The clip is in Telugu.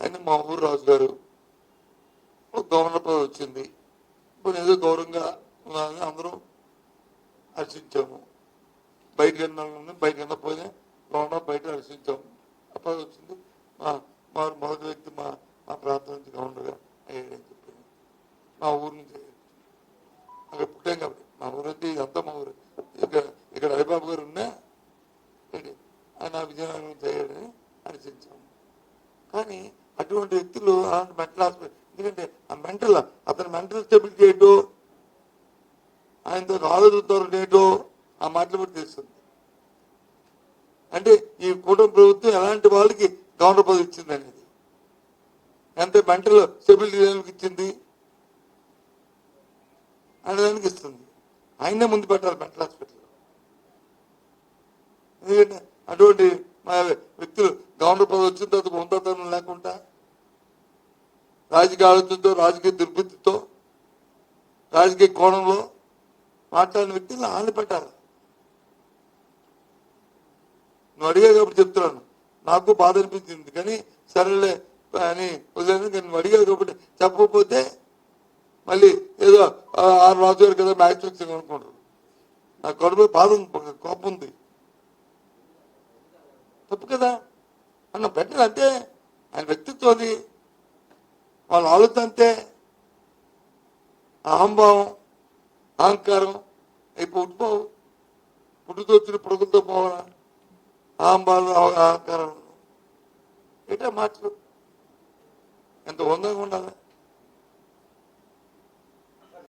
ఆయన మా ఊరు రాజు గారు ఒక గవర్నర్ పదవి వచ్చింది. ఇప్పుడు ఏదో గౌరవంగా ఉన్నారని అందరం హర్షించాము. బయట వెళ్ళాలని బయట వెళ్ళకపోయినా గవర్నర్ బయట హర్షించాము. అప్పుడు వచ్చింది. మా మా మొదటి వ్యక్తి మా మా ప్రాంతం నుంచి గవర్నర్గా అయ్యాడని చెప్పాను మా ఊరు నుంచి అక్కడ పుట్టాం కాబట్టి. మా ఊరు అంటే ఇదంతా మా ఊరు. ఇక్కడ ఇక్కడ హరిబాబు గారు ఉన్నా ఆయన విజయనగరం నుంచి అయ్యాడని హర్షించాము. కానీ అటువంటి వ్యక్తులు అలాంటి మెంటల్ హాస్పిటల్ ఎందుకంటే ఆ మెంటల్ అతని మెంటల్ స్టెబిలిటీ ఏంటో ఆయనతో ఆలోచనతో ఏంటో ఆ మాటలు కూడా తెలుస్తుంది. అంటే ఈ కూటమి ప్రభుత్వం ఎలాంటి వాళ్ళకి గవర్నర్ పదవి ఇచ్చింది అనేది? ఎంత మెంటల్ స్టెబిలిటీ లెవెల్కి ఇచ్చింది? అనేదానికి ఇస్తుంది. ఆయనే ముందు పెట్టాలి మెంటల్ హాస్పిటల్ ఎందుకంటే అటువంటి మా వ్యక్తులు గవర్నర్ పదవి వచ్చిన తర్వాత ఉందతనం లేకుండా రాజకీయ ఆలోచనతో రాజకీయ దుర్బుద్ధితో రాజకీయ కోణంలో మాట్లాడిన వ్యక్తిని ఆని పెట్టాలి. నువ్వు అడిగా కాబట్టి చెప్తున్నాను. నాకు బాధ అనిపించింది. కానీ సరేలే అని వదిలేదు కానీ నువ్వు అడిగా కాబట్టి చెప్పకపోతే మళ్ళీ ఏదో ఆరు రాజు గారు కదా మ్యాచ్ వచ్చింది అనుకుంటారు నా కడుపు బాధ కోపం ఉంది. తప్పు కదా. అన్న పెట్టదు అంటే ఆయన వ్యక్తిత్వం అది. వాళ్ళ ఆలోచన అహంభావం అహంకారం ఇప్పుడు ఉట్టిపోవు పుట్టుతో వచ్చిన పురుగులతో పోవాలా? అహంభావం అహంకారం ఏంటో మాటలు? ఎంత వందగా ఉండాలి?